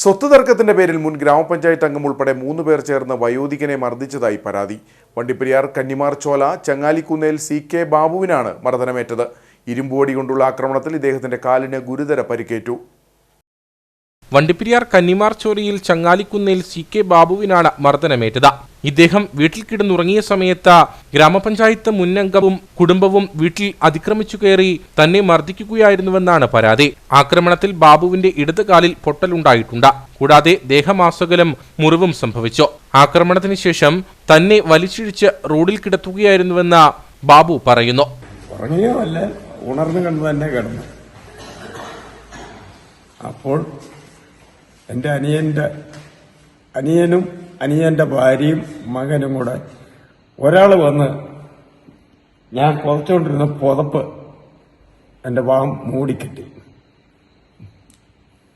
സ്വത്ത് തർക്കത്തിന്റെ പേരിൽ മുൻ ഗ്രാമപഞ്ചായത്ത് അംഗം ഉൾപ്പെടെ മൂന്ന് പേർ ചേർന്ന് വയോധികനെ മർദ്ദിച്ചതായി പരാതി. വണ്ടിപ്പെരിയാർ കന്നിമാർ ചോല ചങ്ങാലിക്കുന്നേൽ സി കെ ബാബുവിനാണ് മർദ്ദനമേറ്റത്. ഇരുമ്പുവടി കൊണ്ടുള്ള ആക്രമണത്തിൽ ഇദ്ദേഹത്തിന്റെ കാലിന് ഗുരുതര പരിക്കേറ്റു. വണ്ടിപ്പെരിയാർ കന്നിമാർ ചോലയിൽ ചങ്ങാലിക്കുന്നേൽ സി കെ ബാബുവിനാണ് മർദ്ദനമേറ്റത്. ഇദ്ദേഹം വീട്ടിൽ കിടന്നുറങ്ങിയ സമയത്ത് ഗ്രാമപഞ്ചായത്ത് മുന്നംഗവും കുടുംബവും വീട്ടിൽ അതിക്രമിച്ചു കയറി തന്നെ മർദ്ദിക്കുകയായിരുന്നുവെന്നാണ് പരാതി. ആക്രമണത്തിൽ ബാബുവിന്റെ ഇടത് കാലിൽ പൊട്ടലുണ്ടായിട്ടുണ്ട്. കൂടാതെ ദേഹമാസകലം മുറിവും സംഭവിച്ചു. ആക്രമണത്തിന് ശേഷം തന്നെ വലിച്ചിഴിച്ച് റോഡിൽ കിടത്തുകയായിരുന്നുവെന്ന് ബാബു പറയുന്നു. ഉണർന്നു കണ്ടു തന്നെ കിടന്നു. അപ്പോൾ എന്റെ അനിയന്റെ അനിയനും അനിയന്റെ ഭാര്യയും മകനും കൂടെ. ഒരാൾ വന്ന് ഞാൻ കുറച്ചുകൊണ്ടിരുന്ന പുതപ്പ് എന്റെ വാം മൂടിക്കിട്ടി.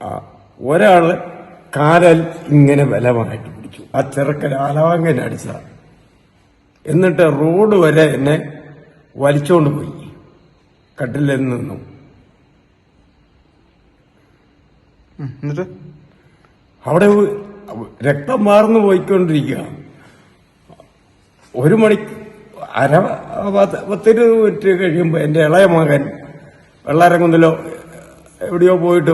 ആ ഒരാൾ കാലൽ ഇങ്ങനെ ബലമായിട്ട് പിടിച്ചു. ആ ചെറുക്കൻ ആലാങ്ങനെ അടിച്ചതാണ് എന്നിട്ട് റോഡ് വരെ എന്നെ വലിച്ചോണ്ട് പോയി. കട്ടിലിൽ നിന്നും. എന്നിട്ട്? അവിടെ രക്തം മാർന്നു പോയിക്കൊണ്ടിരിക്കുകയാണ് ഒരു മണി അര പത്ത് പത്തിരുപത് മിനിറ്റ് കഴിയുമ്പോൾ എന്റെ ഇളയ മകൻ വെള്ളാരംകുന്നിലോ എവിടെയോ പോയിട്ട്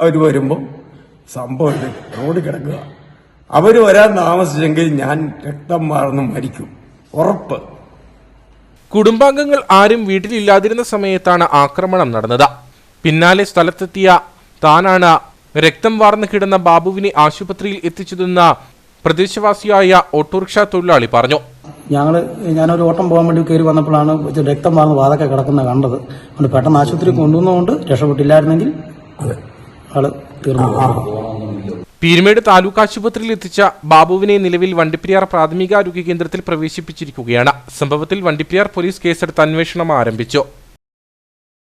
അവർ വരുമ്പോൾ സംഭവം റോഡ് കിടക്കുക. അവർ വരാൻ താമസിച്ചെങ്കിൽ ഞാൻ രക്തം മാർന്ന് മരിക്കും. ഉറപ്പ്. കുടുംബാംഗങ്ങൾ ആരും വീട്ടിലില്ലാതിരുന്ന സമയത്താണ് ആക്രമണം നടന്നത്. പിന്നാലെ സ്ഥലത്തെത്തിയ താനാണ് രക്തം വാർന്നു കിടന്ന ബാബുവിനെ ആശുപത്രിയിൽ എത്തിച്ചതെന്ന് പ്രദേശവാസിയായ ഓട്ടോറിക്ഷ തൊഴിലാളി പറഞ്ഞു. ഞങ്ങൾ ഞാനൊരു ഓട്ടം പോകാൻ വേണ്ടി കയറി വന്നപ്പോഴാണ് രക്തം വാർന്ന് വാതൊക്കെ കിടക്കുന്ന കണ്ടത്. അതുകൊണ്ട് പെട്ടെന്ന് ആശുപത്രി കൊണ്ടുവന്നുകൊണ്ട് രക്ഷപ്പെട്ടില്ലായിരുന്നെങ്കിൽ ആൾ തീർന്നു പോകും. പീരുമേട് താലൂക്ക് ആശുപത്രിയിൽ എത്തിച്ച ബാബുവിനെ നിലവിൽ വണ്ടിപ്പെരിയാർ പ്രാഥമികാരോഗ്യ കേന്ദ്രത്തിൽ പ്രവേശിപ്പിച്ചിരിക്കുകയാണ്. സംഭവത്തിൽ വണ്ടിപ്പെരിയാർ പോലീസ് കേസെടുത്ത് അന്വേഷണം ആരംഭിച്ചു.